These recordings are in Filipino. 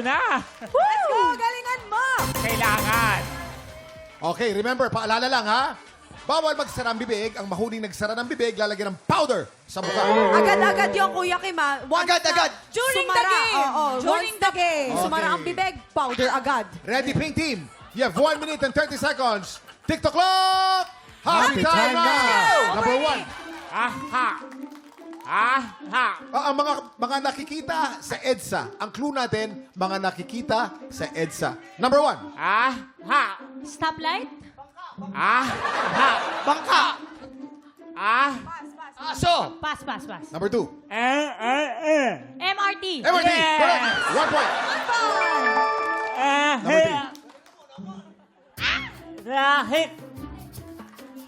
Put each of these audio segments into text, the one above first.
na. Let's go! Galingan mo! Kailangan. Okay, remember, paalala lang ha. Bawal magsara ang bibig. Ang mahuling nagsara ng bibig, lalagyan ng powder sa mukha. Agad-agad yung Kuya Kim ah. Once Agad, na. During the game. Oo, During once the game. Sumara Okay. ang bibig, powder agad. Ready, pink team? You have 1 minute and 30 seconds. TikTok clock! Happy, Happy time, time na! na! Number one. Aha. Ah, ang mga mga nakikita sa EDSA. Ang clue natin, mga nakikita sa EDSA. Number one. Aha. Stoplight? Aha. Bangka. Ah. Aso. Pass, pass, pass. Number two. Eh, eh, eh. MRT. MRT. Yes. Correct. One point. Eh, Number three. Traffic.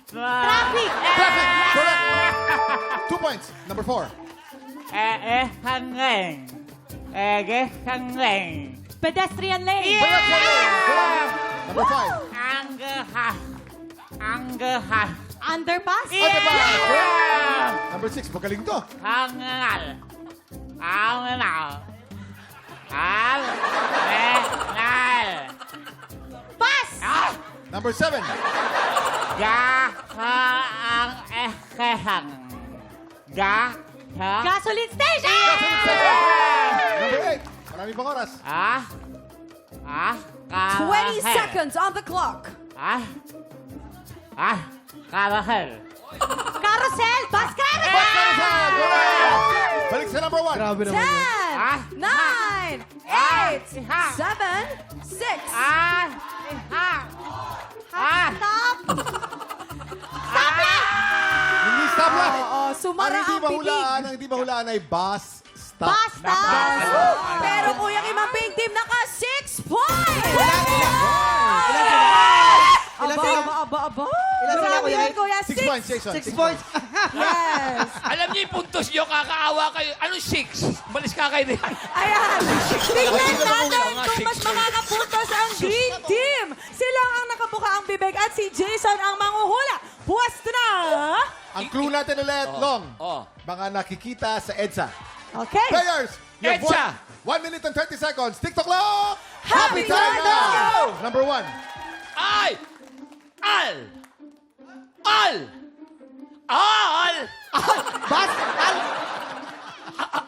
Traffic. Traffic. Points. Number four. Eh, eh, hangin. Eh, eh, hangin. Pedestrian lane. Number five. Angahas. Angahas. Underpass. Underpass. Number six. Magaling to. Hangal. Hangal. Al. Menal. Pass. Ah. Number seven. Ga. Ha. Ang. Ga. Ha. Gasoline station. Number eight. Marami pang oras. Ah. Ah. 20 Karahel. seconds on the clock. Ah. Ah. Karahel. Carousel. Bus carousel. Correct. Balik sa number one. Grabe naman yun. 10, Ah. 9, Ah. 8, Iha. 7, 6, Ah. Ah. Sumara ang hindi ang bibig. mahulaan, ang hindi mahulaan ay bus stop. Bus stop. Pero Kuya Kim ang pink team naka 6 points! Ilan, ilan? Ilan sila? Ilan Aba, sila? aba, aba, aba. Ilan sila, Grabe Kuya yun, Kim? Kuya. Six Six. points. Six points. Yes. Alam niyo yung puntos niyo, kakaawa kayo. Anong six? Balis ka kayo din. Ayan. Tingnan natin kung mas makakapuntos ang Green Team. Sila ang nakabuka ang bibig at si Jason ang manguhula. Pwesto na! Ang clue natin ulit, Long. oh. Mga nakikita sa EDSA. Okay. Players, you have EDSA. one, one minute and 30 seconds. TikTok clock! Happy time now! Number one. Ay! Al! Al! Al! Bus. Al.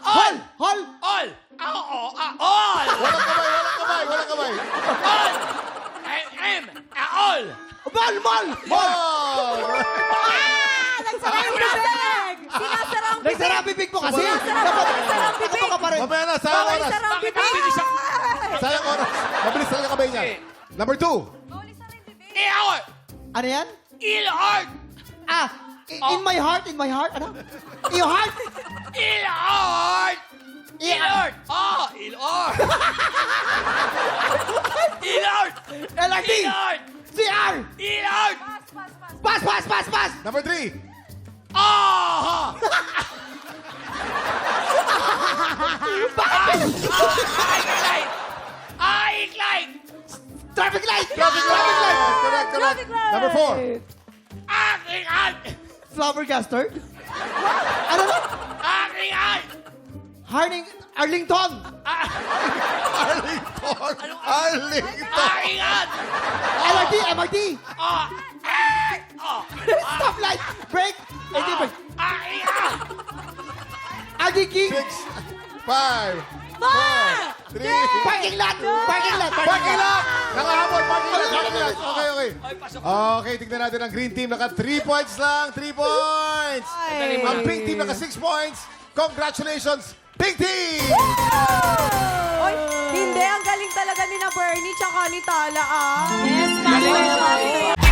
Hol. Hol. Al! Oo! Al! Walang kamay, walang kamay, walang kamay. Al! M! M! Al! Mall. Mall. Ball! Nagsara ang bibig! Sinasara ang bibig! Nagsara ang bibig mo kasi. Sinasara ang Dapat. bibig! Ang bibig! Ka pa rin. Mamaya na, sayang oras. isara ang bibig! Sayang oras. Mabilis talaga kamay niya. Number two. Il! Ano yan? Il! Art! Ah. In my heart. In my heart. Ano? In your heart. Il! Art! Il! Art! Oh! Il! Art! Il! Art! LRT. Il! Art! CR. Il! Art! Pass. Pass. Pass. Pass. Number three. Ah! Light! Traffic light. Traffic light. Correct, correct. Traffic light! Number four. Aking an! Flabbergaster. Ano na? Aking an! Harding. Arlington. Arlington. Arlington. Aking an! LRT. MRT. Ah! Eh! Oh! Brake. Five. Four. Three. Parking lot. Parking lot. Parking lot! Nakahabol, parking lot, parking lot. Okay, okay. Okay, tignan natin ang green team. Naka 3 points lang. 3 points! Ang pink team naka 6 points. Congratulations, pink team! Oy, hindi. Ang galing talaga ni na Bernie tsaka ni Tala, ah. Yes, ma'am.